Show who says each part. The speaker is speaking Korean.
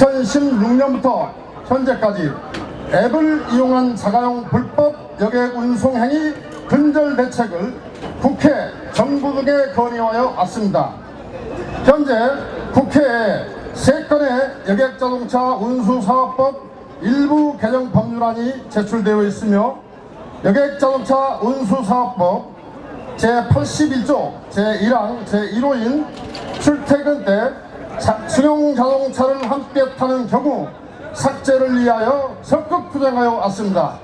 Speaker 1: 2019년부터 현재까지 앱을 이용한 자가용 불법 여객 운송 행위 근절 대책을 국회 정부 등에 건의하여 왔습니다. 현재 국회에 세 건의 여객 자동차 운수 사업법 일부 개정 법률안이 제출되어 있으며 여객 자동차 운수 사업법 제81조 제1항 제1호인 출퇴근 때 자- 승용 자동차를 타는 경우 삭제를 위하여 적극 투쟁하여 왔습니다.